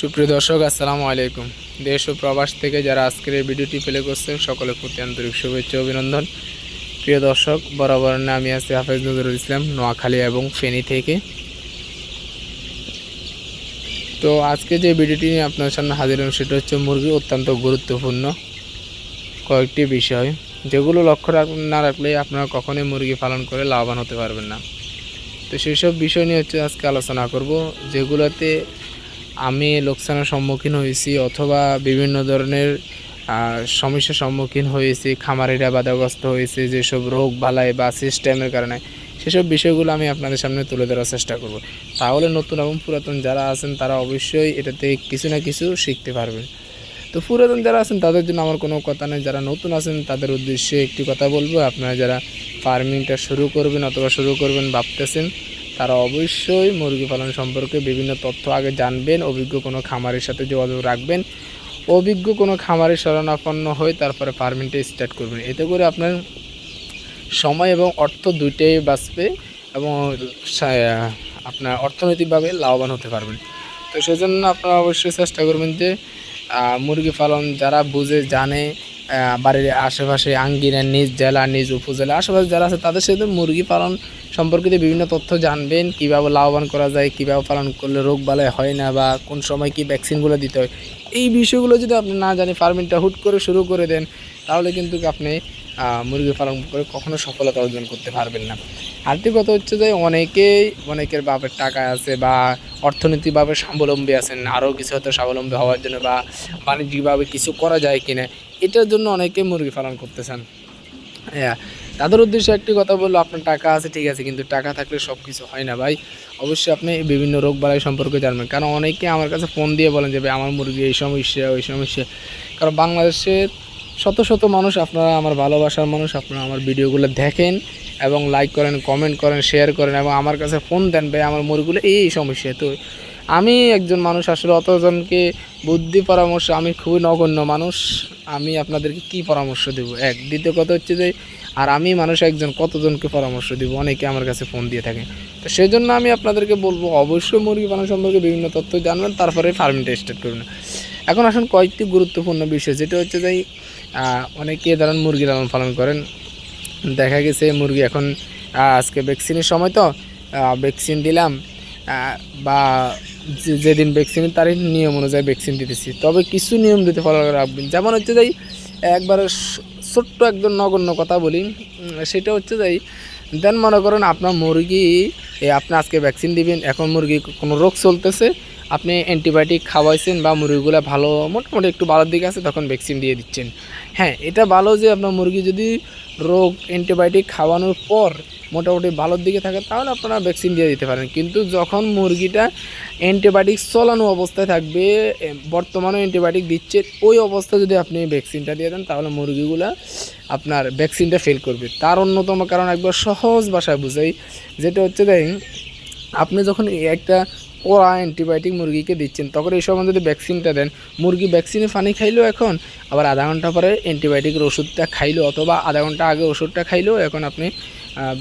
সুপ্রিয় দর্শক, আসসালামু আলাইকুম। দেশ ও প্রবাস থেকে যারা আজকের এই ভিডিওটি প্লে করছেন সকলের প্রতি আন্তরিক শুভেচ্ছা অভিনন্দন। প্রিয় দর্শক, বরাবর আমি আছি হাফেজ নজরুল ইসলাম, নোয়াখালী এবং ফেনী থেকে। তো আজকে যে ভিডিওটি নিয়ে আপনার সামনে হাজির হলাম, সেটা হচ্ছে মুরগি অত্যন্ত গুরুত্বপূর্ণ কয়েকটি বিষয়, যেগুলো লক্ষ্য না রাখলে আপনারা কখনোই মুরগি পালন করে লাভবান হতে পারবেন না। তো সেই সব বিষয় নিয়ে হচ্ছে আজকে আলোচনা করব, যেগুলোতে আমি লোকসানের সম্মুখীন হয়েছি অথবা বিভিন্ন ধরনের সমস্যার সম্মুখীন হয়েছি, খামারিরা বাধাগ্রস্ত হয়েছে, যেসব রোগ বালাই বা সিস্টেমের কারণে। সেসব বিষয়গুলো আমি আপনাদের সামনে তুলে ধরার চেষ্টা করব। তাহলে নতুন এবং পুরাতন যারা আছেন, তারা অবশ্যই এটাতে কিছু না কিছু শিখতে পারবেন। তো পুরাতন যারা আছেন, তাদের জন্য আমার কোনো কথা নেই। যারা নতুন আছেন, তাদের উদ্দেশ্যে একটি কথা বলব। আপনারা যারা ফার্মিংটা শুরু করবেন অথবা শুরু করবেন ভাবতেছেন তারা অবশ্যই মুরগি পালন সম্পর্কে বিভিন্ন তথ্য আগে জানবেন, অভিজ্ঞ কোনো খামারের সাথে যোগাযোগ রাখবেন। অভিজ্ঞ কোনো খামারের শরণাপন্ন হয়ে তারপরে ফার্মিংটা স্টার্ট করবেন। এতে করে আপনার সময় এবং অর্থ দুইটাই বাঁচবে এবং আপনার অর্থনৈতিকভাবে লাভবান হতে পারবেন। তো সেজন্য আপনারা অবশ্যই চেষ্টা করবেন যে মুরগি পালন যারা বুঝে, জানে বাড়ির আশেপাশে আঙ্গিনা নিজ, জেলা নিজ, উপজেলা আশেপাশে যারা আছে তাদের সাথে মুরগি পালন সম্পর্কিত বিভিন্ন তথ্য জানবেন, কীভাবে লাভবান করা যায়, কীভাবে পালন করলে রোগ বালাই হয় না বা কোন সময় কি ভ্যাকসিনগুলো দিতে হয়। এই বিষয়গুলো যদি আপনি না জানেন ফার্মিংটা হুট করে শুরু করে দেন, তাহলে কিন্তু আপনি মুরগি পালন করে কখনো সফলতা অর্জন করতে পারবেন না। আর্থিক কথা হচ্ছে যে অনেকেই, অনেকের বাপের টাকা আছে বা অর্থনৈতিকভাবে স্বাবলম্বী আছেন আরও কিছু হয়তো স্বাবলম্বী হওয়ার জন্য বা বাণিজ্যিকভাবে কিছু করা যায় কিনা, এটার জন্য অনেকে মুরগি পালন করতেছেন হ্যাঁ তাদের উদ্দেশ্যে একটি কথা বলল, আপনার টাকা আছে, ঠিক আছে, কিন্তু টাকা থাকলে সব কিছু হয় না ভাই। অবশ্যই আপনি বিভিন্ন রোগ বালাই সম্পর্কে জানবেন। কারণ অনেকে আমার কাছে ফোন দিয়ে বলেন যে, ভাই, আমার মুরগি এই সমস্যা ওই সমস্যা কারণ বাংলাদেশের শত শত মানুষ, আপনারা আমার ভালোবাসার মানুষ, আপনারা আমার ভিডিওগুলো দেখেন এবং লাইক করেন কমেন্ট করেন শেয়ার করেন এবং আমার কাছে ফোন দেন, ভাই, আমার মুরগিগুলো এই এই সমস্যা তো আমি একজন মানুষ, আসলে অতজনকে বুদ্ধি পরামর্শ, আমি খুবই নগণ্য মানুষ। আমি আপনাদেরকে কি পরামর্শ দেব? এক, দ্বিতীয় কথা হচ্ছে যে, আর আমি মানুষ একজন, কতজনকে পরামর্শ দিব? অনেকে আমার কাছে ফোন দিয়ে থাকে। তো সেই জন্য আমি আপনাদেরকে বলব, অবশ্যই মুরগি পালন সম্পর্কে বিভিন্ন তথ্য জানবেন, তারপরে ফার্মিংটা স্টার্ট করবেন। এখন আসুন কয়েকটি গুরুত্বপূর্ণ বিষয়, যেটা হচ্ছে যে অনেকে ধরেন মুরগি লালন পালন করেন। দেখা গেছে মুরগি এখন আজকে ভ্যাকসিনের সময় তো ভ্যাকসিন দিলাম বা যেদিন ভ্যাকসিন তারিখ নিয়ম অনুযায়ী ভ্যাকসিন দিতেছি। তবে কিছু নিয়ম দিতে ফলো রাখবেন। যেমন হচ্ছে যাই একবারে ছোট্ট একজন নগণ্য কথা বলি। সেটা হচ্ছে যাই দেন মনে করেন আপনার মুরগি আপনি আজকে ভ্যাকসিন দিবেন, এখন মুরগি কোনো রোগ চলতেছে, আপনি অ্যান্টিবায়োটিক খাওয়াইছেন বা মুরগিগুলো ভালো, মোটামুটি একটু ভালোর দিকে আছে, তখন ভ্যাকসিন দিয়ে দিচ্ছেন। হ্যাঁ এটা ভালো যে আপনার মুরগি যদি রোগ অ্যান্টিবায়োটিক খাওয়ানোর পর মোটামুটি ভালোর দিকে থাকে, তাহলে আপনারা ভ্যাকসিন দিয়ে দিতে পারেন। কিন্তু যখন মুরগিটা অ্যান্টিবায়োটিক চলানো অবস্থায় থাকবে বর্তমানে অ্যান্টিবায়োটিক দিচ্ছে, ওই অবস্থায় যদি আপনি ভ্যাকসিনটা দিয়ে দেন, তাহলে মুরগিগুলা আপনার ভ্যাকসিনটা ফেল করবে। তার অন্যতম কারণ একবার সহজ ভাষায় বুঝাই, যেটা হচ্ছে দেখেন, আপনি যখন একটা ওরা অ্যান্টিবায়োটিক মুরগিকে দিচ্ছেন। তখন এই সময় যদি ভ্যাকসিনটা দেন, মুরগি ভ্যাকসিনে পানি খাইলো এখন, আবার আধা ঘণ্টা পরে অ্যান্টিবায়োটিকের ওষুধটা খাইলো অথবা আধা ঘণ্টা আগে ওষুধটা খাইলেও এখন আপনি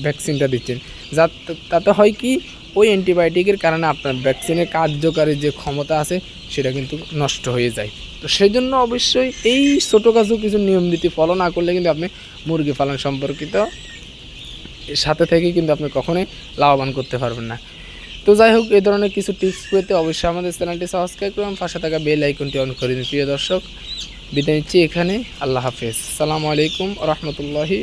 ভ্যাকসিনটা দিচ্ছেন। যা তাতে হয় কি, ওই অ্যান্টিবায়োটিকের কারণে আপনার ভ্যাকসিনের কার্যকারী যে ক্ষমতা আছে, সেটা কিন্তু নষ্ট হয়ে যায়। তো সেই জন্য অবশ্যই এই ছোটো কাজও কিছু নিয়ম নীতি ফলো না করলে কিন্তু আপনি মুরগি পালন সম্পর্কিত সাথে থেকে কিন্তু আপনি কখনোই লাভবান করতে পারবেন না। তো যাই হোক, এই ধরনের কিছু টিপস পেতে অবশ্যই আমাদের চ্যানেলটি সাবস্ক্রাইব করুন, পাশে থাকা বেল আইকনটি অন করে দিন, প্রিয় দর্শক। বিদায় নিচ্ছি এখানে, আল্লাহ হাফেজ। সালামু আলাইকুম রহমতুল্লাহি